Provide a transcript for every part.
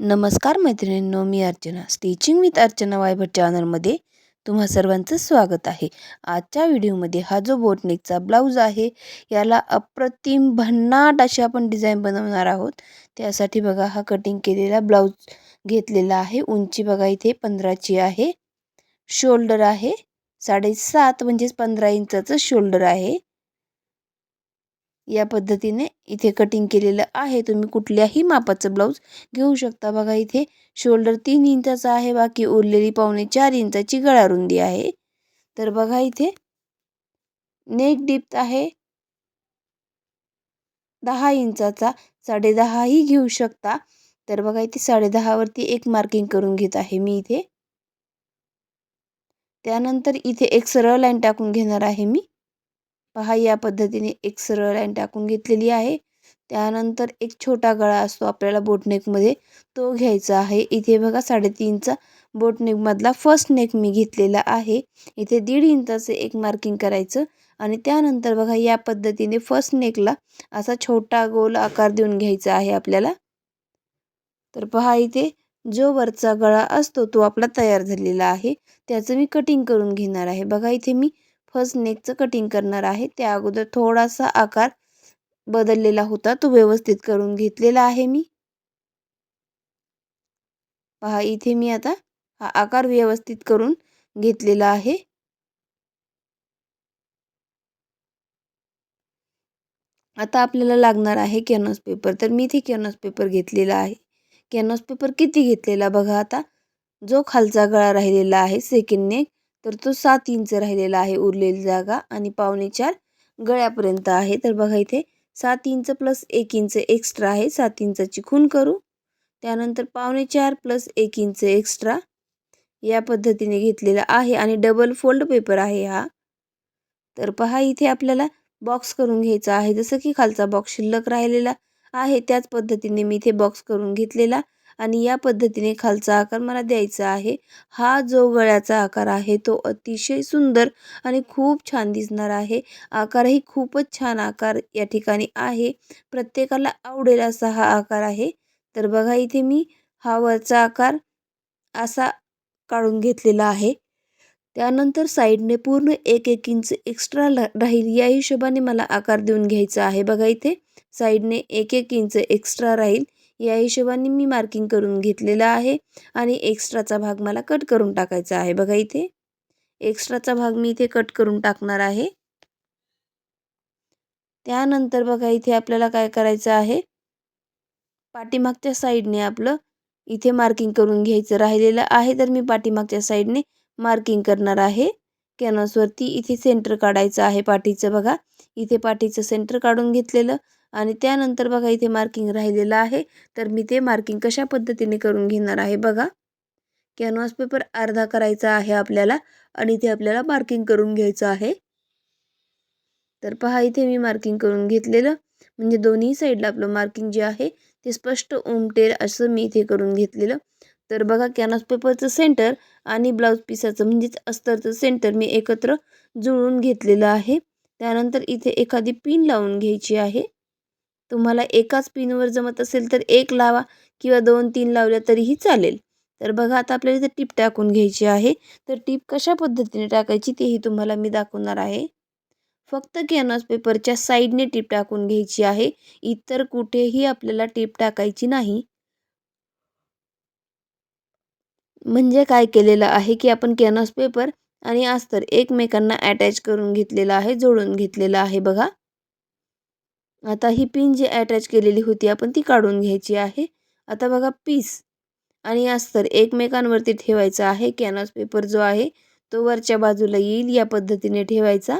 नमस्कार मैत्रिणींनो मी अर्चना. स्टिचिंग विथ अर्चना वायबर चॅनलमध्ये तुम्हा सर्वांचं स्वागत आहे. आजच्या व्हिडिओमध्ये हा जो बोटनेकचा ब्लाऊज आहे याला अप्रतिम भन्नाट अशी आपण डिझाईन बनवणार आहोत. त्यासाठी बघा हा कटिंग केलेला ब्लाऊज घेतलेला आहे. उंची बघा इथे पंधराची आहे. शोल्डर आहे. साडेसात म्हणजेच पंधरा इंचाचं शोल्डर आहे. या पद्धतीने इथे कटिंग केलेलं आहे. तुम्ही कुठल्याही मापाचं ब्लाऊज घेऊ शकता. बघा इथे शोल्डर तीन इंचाचा आहे बाकी उरलेली पावणे चार इंचाची गळा रुंदी आहे. तर बघा इथे नेक डिप्त आहे. दहा इंचाचा साडेदहाही घेऊ शकता. तर बघा इथे साडेदहावरती एक मार्किंग करून घेत आहे मी इथे. त्यानंतर इथे एक सरळ लाईन टाकून घेणार आहे मी. पहा या पद्धतीने एक सरळ लाईन टाकून घेतलेली आहे. त्यानंतर एक छोटा गळा असतो आपल्याला बोटनेकमध्ये तो घ्यायचा आहे. इथे बघा साडेतीनचा बोटनेकमधला फर्स्ट नेक मी घेतलेला आहे. इथे दीड इंचाचं एक मार्किंग करायचं. आणि त्यानंतर बघा या पद्धतीने फर्स्ट नेकला असा छोटा गोल आकार देऊन घ्यायचा आहे आपल्याला. तर पहा इथे जो वरचा गळा असतो तो आपला तयार झालेला आहे. त्याचं मी कटिंग करून घेणार आहे. बघा इथे मी फर्स्ट नेकचं कटिंग करणार आहे. त्या अगोदर थोडासा आकार बदललेला होता. तो व्यवस्थित करून घेतलेला आहे मी. पहा इथे मी आता हा आकार व्यवस्थित करून घेतलेला आहे. आता आपल्याला लागणार आहे कॅनॉस पेपर. तर मी इथे कॅनॉस पेपर घेतलेला आहे. कॅनॉस पेपर किती घेतलेला बघा आता. जो खालचा गळा राहिलेला आहे सेकंड नेक तर तो सात इंच राहिलेला आहे उरलेली जागा आणि पावणे चार गळ्यापर्यंत आहे. तर बघा इथे सात इंच प्लस एक इंच एक्स्ट्रा आहे. सात इंचाची खून करू. त्यानंतर पावणे चार प्लस एक इंच एक्स्ट्रा या पद्धतीने घेतलेला आहे आणि डबल फोल्ड पेपर आहे हा. तर पहा इथे आपल्याला बॉक्स करून घ्यायचा आहे. जसं की खालचा बॉक्स शिल्लक राहिलेला आहे. त्याच पद्धतीने मी इथे बॉक्स करून घेतलेला आणि या पद्धतीने खालचा आकार मला द्यायचा आहे. हा जो गळ्याचा आकार आहे तो अतिशय सुंदर आणि खूप छान दिसणार आहे. आकारही खूपच छान आकार या ठिकाणी आहे. प्रत्येकाला आवडेल असा हा आकार आहे. तर बघा इथे मी हा वरचा आकार असा काढून घेतलेला आहे. त्यानंतर साईडने पूर्ण एक एक इंच एक्स्ट्रा राहील या हिशोबाने मला आकार देऊन घ्यायचा आहे. बघा इथे साईडने एक एक इंच एक्स्ट्रा राहील. या हिशोबाने मी मार्किंग करून घेतलेलं आहे आणि एक्स्ट्राचा भाग मला कट करून टाकायचा आहे. बघा इथे. एक्स्ट्राचा भाग मी इथे कट करून टाकणार आहे. त्यानंतर बघा इथे आपल्याला काय करायचं आहे? पाठीमागच्या साईडने आपलं इथे मार्किंग करून घ्यायचं राहिलेलं आहे. तर मी पाठीमागच्या साईडने मार्किंग करणार आहे. कॅनॉसवरती इथे सेंटर काढायचं आहे पाठीचं. बघा इथे पाठीचं सेंटर काढून घेतलेलं. आणि त्यानंतर बघा इथे मार्किंग राहिलेलं आहे. तर मी ते मार्किंग कशा पद्धतीने करून घेणार आहे बघा. कॅनव्हास पेपर अर्धा करायचा आहे आपल्याला आणि इथे आपल्याला मार्किंग करून घ्यायचं आहे. तर पहा इथे मी मार्किंग करून घेतलेलं. म्हणजे दोन्ही साईडला आपलं मार्किंग जे आहे ते स्पष्ट उमटेल असं मी इथे करून घेतलेलं. तर बघा कॅनव्हास पेपरचं सेंटर आणि ब्लाऊज पिसाचं म्हणजेच अस्तरचं सेंटर मी एकत्र जुळून घेतलेलं आहे. त्यानंतर इथे एखादी पिन लावून घ्यायची आहे. तुम्हाला एकाच पिनवर जमत असेल तर एक लावा किंवा दोन तीन लावल्या तरीही चालेल. तर बघा आता आपल्याला इथे टीप टाकून घ्यायची आहे. तर टीप कशा पद्धतीने टाकायची तेही तुम्हाला मी दाखवणार आहे. फक्त कॅनव्हास पेपरच्या साईडने टीप टाकून घ्यायची आहे. इतर कुठेही आपल्याला टीप टाकायची नाही. म्हणजे काय केलेलं आहे की आपण कॅनव्हास पेपर आणि अस्तर एकमेकांना अटॅच करून घेतलेलं आहे जोडून घेतलेलं आहे बघा. आता ही पिन जी अटॅच केलेली होती आपण ती काढून घ्यायची आहे. आता बघा पीस आणि अस्तर एकमेकांवरती ठेवायचा आहे. कॅनॉस पेपर जो आहे तो वरच्या बाजूला येईल या पद्धतीने ठेवायचा.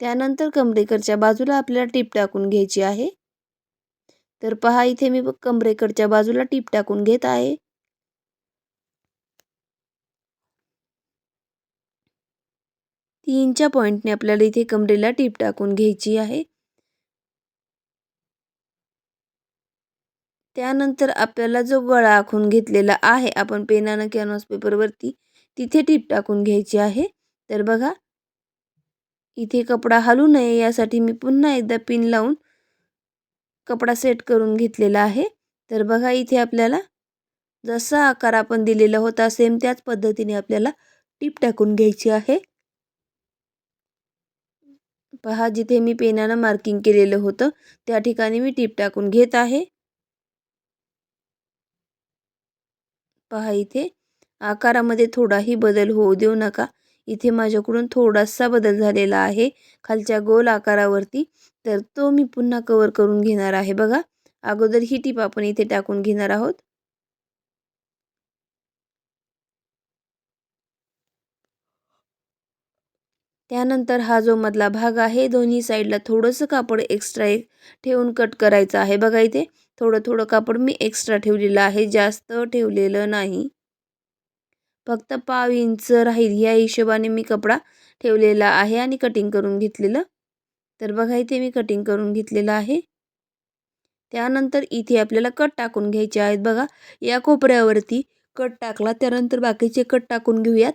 त्यानंतर कमरेकडच्या बाजूला आपल्याला टीप टाकून घ्यायची आहे. तर पहा इथे मी कमरेकडच्या बाजूला टीप टाकून घेत आहे. तीनच्या पॉईंटने आपल्याला इथे कमरेला टीप टाकून घ्यायची आहे. त्यानंतर आपल्याला जो गळा आखून घेतलेला आहे आपण पेनानं कॅनव्हास पेपरवरती तिथे टीप टाकून घ्यायची आहे. तर बघा इथे कपडा हलू नये यासाठी मी पुन्हा एकदा पिन लावून कपडा सेट करून घेतलेला आहे. तर बघा इथे आपल्याला जसा आकार आपण दिलेला होता सेम त्याच पद्धतीने आपल्याला टीप टाकून घ्यायची आहे. पहा जिथे मी पेनानं मार्किंग केलेलं होतं त्या ठिकाणी मी टीप टाकून घेत आहे. पहा इथे. आकारामध्ये थोडाही बदल होऊ देऊ नका. इथे माझ्याकडून थोडासा बदल झालेला आहे. खालच्या गोल आकारावरती. तर तो मी पुन्हा कवर करून घेणार आहे बघा. अगोदर ही टीप आपण इथे टाकून घेणार आहोत. त्यानंतर हा जो मधला भाग आहे दोन्ही साईडला थोडंसं कापड एक्स्ट्रा एक ठेवून कट करायचं आहे. बघा इथे. थोडं थोडं कापड मी एक्स्ट्रा ठेवलेलं आहे जास्त ठेवलेलं नाही. फक्त पाव इंच राहील ह्या हिशोबाने मी कपडा ठेवलेला आहे आणि कटिंग करून घेतलेलं. तर बघा इथे मी कटिंग करून घेतलेलं आहे. त्यानंतर इथे आपल्याला कट टाकून घ्यायचे आहेत बघा. या कोपऱ्यावरती कट टाकला त्यानंतर बाकीचे कट टाकून घेऊयात.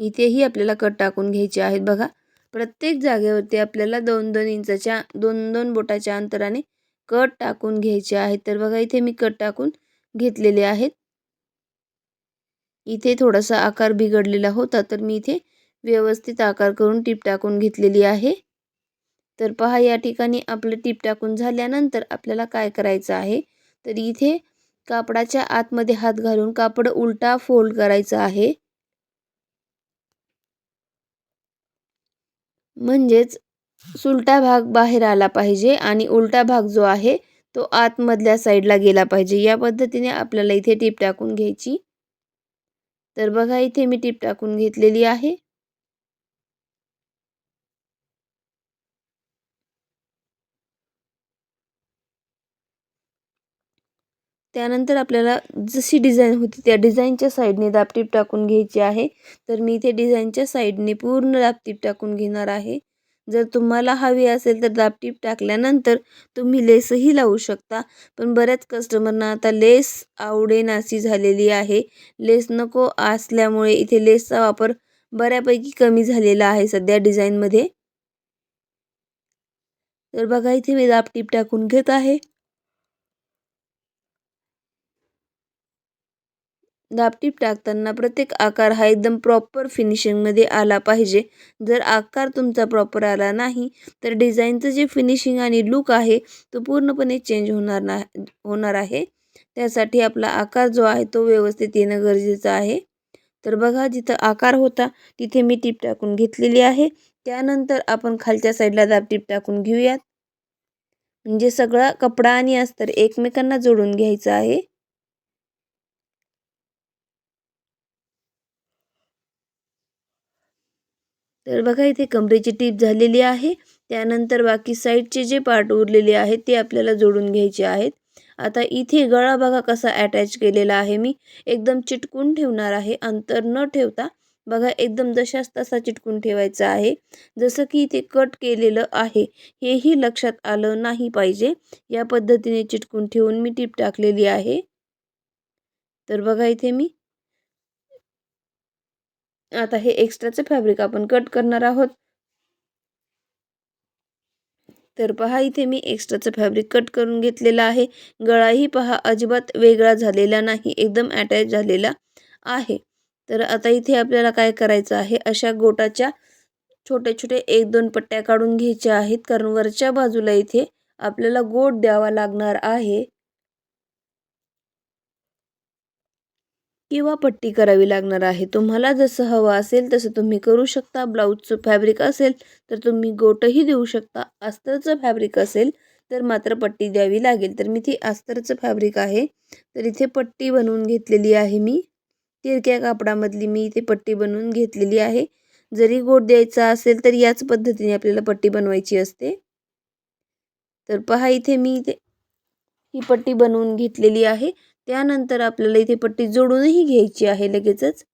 इथेही आपल्याला कट टाकून घ्यायचे आहेत बघा. प्रत्येक जागेवरती आपल्याला दोन दोन इंचाच्या दोन दोन बोटाच्या अंतराने कट टाकून घ्यायचे आहेत. तर बघा इथे मी कट टाकून घेतलेले आहेत. इथे थोडासा आकार बिघडलेला होता तर मी इथे व्यवस्थित आकार करून टीप टाकून घेतलेली आहे. तर पहा या ठिकाणी आपलं टीप टाकून झाल्यानंतर आपल्याला काय करायचं आहे? तर इथे कापडाच्या आतमध्ये हात घालून कापड उलटा फोल्ड करायचा आहे. म्हणजेच सुलटा भाग बाहेर आला पाहिजे आणि उलटा भाग जो आहे तो आतमधल्या साईडला गेला पाहिजे. या पद्धतीने आपल्याला इथे टीप टाकून घ्यायची. तर बघा इथे मी टीप टाकून घेतलेली आहे. त्यानंतर आपल्याला जशी डिझाईन होती त्या डिझाईनच्या साईडने दापटीप टाकून घ्यायची आहे. तर मी इथे डिझाईनच्या साईडने पूर्ण दापटीप टाकून घेणार आहे. जर तुम्हाला हवी असेल तर दापटीप टाकल्यानंतर तुम्ही लेसही लावू शकता. पण बऱ्याच कस्टमरना आता लेस आवडेनाशी झालेली आहे. लेस नको असल्यामुळे इथे लेसचा वापर बऱ्यापैकी कमी झालेला आहे सध्या डिझाईनमध्ये. तर बघा इथे मी दापटीप टाकून घेत आहे. दापटीप टाकताना प्रत्येक आकार हा एकदम प्रॉपर फिनिशिंगमध्ये आला पाहिजे. जर आकार तुमचा प्रॉपर आला नाही तर डिझाईनचं जे फिनिशिंग आणि लुक आहे तो पूर्णपणे चेंज होणार ना होणार आहे. त्यासाठी आपला आकार जो आहे तो व्यवस्थित येणं गरजेचं आहे. तर बघा जिथं आकार होता तिथे मी टीप टाकून घेतलेली आहे. त्यानंतर आपण खालच्या साईडला दाबटीप टाकून घेऊयात. म्हणजे सगळा कपडा आणि अस्तर एकमेकांना जोडून घ्यायचं आहे. तर बघा इथे कमरेची टीप झालेली आहे. त्यानंतर बाकी साईडचे जे पार्ट उरलेले आहेत ते आपल्याला जोडून घ्यायचे आहेत. आता इथे गळा बघा कसा अटॅच केलेला आहे मी. एकदम चिटकून ठेवणार आहे. अंतर न ठेवता बघा एकदम जशाच तसा चिटकून ठेवायचा आहे. जसं की इथे कट केलेलं आहे हेही लक्षात आलं नाही पाहिजे. या पद्धतीने चिटकून ठेवून मी टीप टाकलेली आहे. तर बघा इथे मी आता हे एक्स्ट्राचं फॅब्रिक आपण कट करणार आहोत. तर पहा इथे मी एक्स्ट्राचं फॅब्रिक कट करून घेतलेलं आहे. गळाही पहा अजिबात वेगळा झालेला नाही एकदम अटॅच झालेला आहे. तर आता इथे आपल्याला काय करायचं आहे? अशा गोटाच्या छोटे छोटे एक दोन पट्ट्या काढून घ्यायच्या आहेत. कारण वरच्या बाजूला इथे आपल्याला गोट द्यावा लागणार आहे. किंवा पट्टी करावी लागणार आहे. तुम्हाला जसं हवं असेल तसं तुम्ही करू शकता. ब्लाऊजचं फॅब्रिक असेल तर तुम्ही गोटही देऊ शकता. अस्तरचं फॅब्रिक असेल तर मात्र पट्टी द्यावी लागेल. तर मी ती अस्तरचं फॅब्रिक आहे. तर इथे पट्टी बनवून घेतलेली आहे मी. तिरक्या कापडामधली मी इथे पट्टी बनवून घेतलेली आहे. जरी गोट द्यायचा असेल तर याच पद्धतीने आपल्याला पट्टी बनवायची असते. तर पहा इथे मी इथे ही पट्टी बनवून घेतलेली आहे. त्यानंतर आपल्याला इथे पट्टी जोडूनही घ्यायची आहे लगेचच.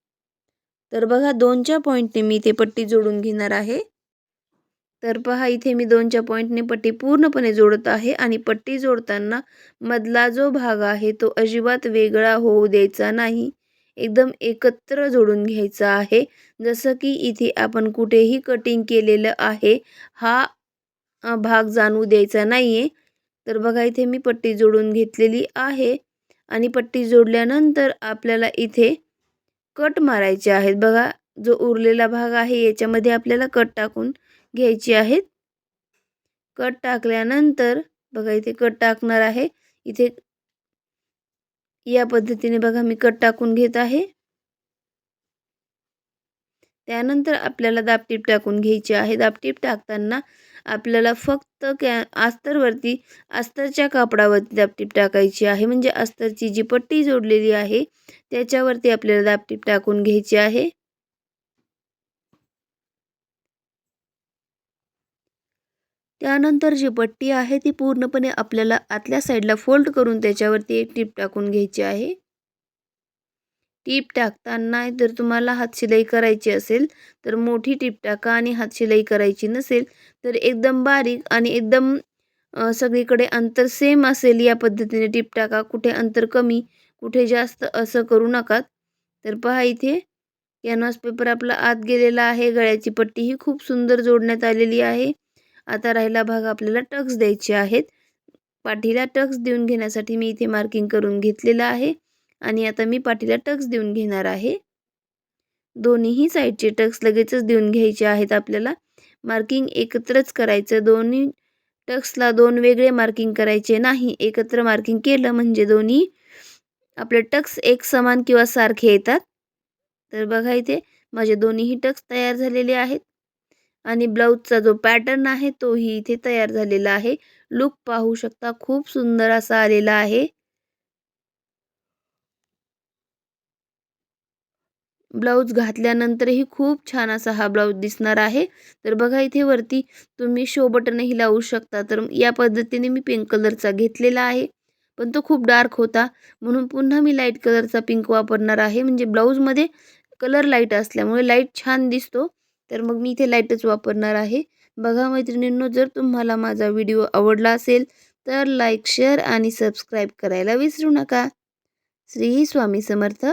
तर बघा दोनच्या पॉईंटने मी इथे पट्टी जोडून घेणार आहे. तर पहा इथे मी दोनच्या पॉईंटने पट्टी पूर्णपणे जोडत आहे आणि पट्टी जोडताना मधला जो भाग आहे तो अजिबात वेगळा होऊ द्यायचा नाही. एकदम एकत्र जोडून घ्यायचा आहे. जसं की इथे आपण कुठेही कटिंग केलेलं आहे हा भाग जाणू द्यायचा नाही आहे तर बघा इथे मी पट्टी जोडून घेतलेली आहे. आणि पट्टी जोडल्यानंतर आपल्याला इथे कट मारायचे आहेत. बघा जो उरलेला भाग आहे याच्यामध्ये आपल्याला कट टाकून घ्यायची आहेत. कट टाकल्यानंतर बघा इथे कट टाकणार आहे. इथे या पद्धतीने बघा मी कट टाकून घेत आहे. त्यानंतर आपल्याला दापटीप टाकून घ्यायची आहे. दापटीप टाकताना आपल्याला फक्त कॅ अस्तरवरती अस्तरच्या कापडावरती दापटीप टाकायची आहे. म्हणजे अस्तरची जी पट्टी जोडलेली आहे त्याच्यावरती आपल्याला दापटीप टाकून घ्यायची आहे. त्यानंतर जी पट्टी आहे ती पूर्णपणे आपल्याला आतल्या साईडला फोल्ड करून त्याच्यावरती एक टीप टाकून घ्यायची आहे. टीप टाकताना जर तुम्हाला हातशिलाई करायची असेल तर मोठी टीप टाका आणि हातशिलाई करायची नसेल तर एकदम बारीक आणि एकदम सगळीकडे अंतर सेम असेल या पद्धतीने टीप टाका. कुठे अंतर कमी कुठे जास्त असं करू नका. तर पहा इथे कॅनव्हास पेपर आपला आत गेलेला आहे. गळ्याची पट्टी ही खूप सुंदर जोडण्यात आलेली आहे. आता राहिला भाग आपल्याला टक्स द्यायचे आहेत. पाठीला टक्स देऊन घेण्यासाठी मी इथे मार्किंग करून घेतलेलं आहे. आणि आता मी पाठीला टक्स देऊन घेणार आहे. दोन्हीही साईडचे टक्स लगेचच देऊन घ्यायचे आहेत आपल्याला. मार्किंग एकत्रच करायचं. दोन्ही टक्सला दोन वेगळे मार्किंग करायचे नाही. एकत्र मार्किंग केलं म्हणजे दोन्ही आपले टक्स एक समान किंवा सारखे येतात. तर बघा इथे माझे दोन्हीही टक्स तयार झालेले आहेत. आणि ब्लाऊजचा जो पॅटर्न आहे तोही इथे तयार झालेला आहे. लुक पाहू शकता खूप सुंदर असा आलेला आहे. ब्लाऊज घातल्यानंतरही खूप छान असा हा ब्लाऊज दिसणार आहे. तर बघा इथे वरती तुम्ही शो बटनही लावू शकता. तर या पद्धतीने मी पिंक कलरचा घेतलेला आहे. पण तो खूप डार्क होता. म्हणून पुन्हा मी लाइट कलरचा पिंक वापरणार आहे. म्हणजे ब्लाऊजमध्ये कलर लाइट असल्यामुळे लाइट छान दिसतो. तर मग मी इथे लाईटच वापरणार आहे. बघा मैत्रिणींनो जर तुम्हाला माझा व्हिडिओ आवडला असेल तर लाईक शेअर आणि सबस्क्राईब करायला विसरू नका. श्री स्वामी समर्थ.